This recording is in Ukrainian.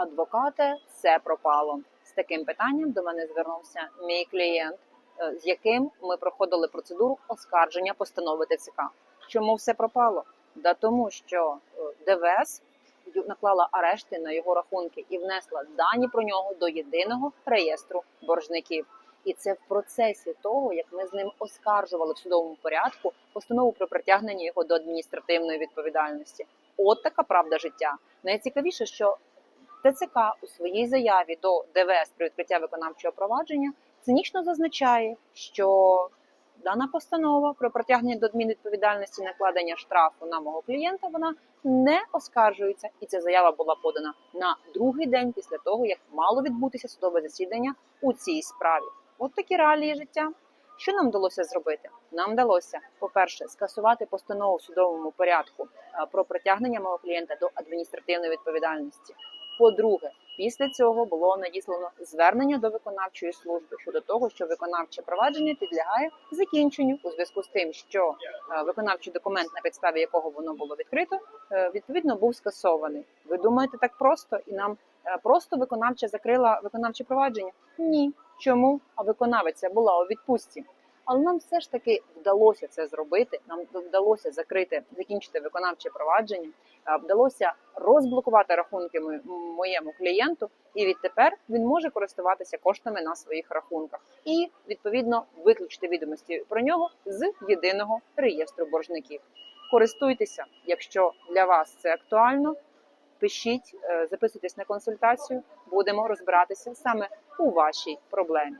адвокате, все пропало. З таким питанням до мене звернувся мій клієнт, е, з яким ми проходили процедуру оскарження постанови ТЦК. Чому все пропало? Да тому, що е, ДВС наклала арешти на його рахунки і внесла дані про нього до єдиного реєстру боржників. І це в процесі того, як ми з ним оскаржували в судовому порядку постанову про притягнення його до адміністративної відповідальності. От така правда життя. Найцікавіше, що ТЦК у своїй заяві до ДВС про відкриття виконавчого провадження цинічно зазначає, що дана постанова про притягнення до адмінвідповідальності накладення штрафу на мого клієнта вона не оскаржується, і ця заява була подана на другий день після того, як мало відбутися судове засідання у цій справі. От такі реалії життя. Що нам вдалося зробити? Нам вдалося, по-перше, скасувати постанову в судовому порядку е, про притягнення мого клієнта до адміністративної відповідальності. По-друге, після цього було надіслано звернення до виконавчої служби щодо того, що виконавче провадження підлягає закінченню у зв'язку з тим, що е, виконавчий документ, на підставі якого воно було відкрито, е, відповідно був скасований. Ви думаєте так просто і нам е, просто виконавча закрила виконавче провадження? Ні. Чому? А виконавиця була у відпустці. Але нам все ж таки вдалося це зробити. Нам вдалося закрити, закінчити виконавче провадження. Вдалося розблокувати рахунки моєму клієнту, і відтепер він може користуватися коштами на своїх рахунках і відповідно виключити відомості про нього з єдиного реєстру боржників. Користуйтеся, якщо для вас це актуально. Пишіть, е, записуйтесь на консультацію. Будемо розбиратися саме у вашій проблемі.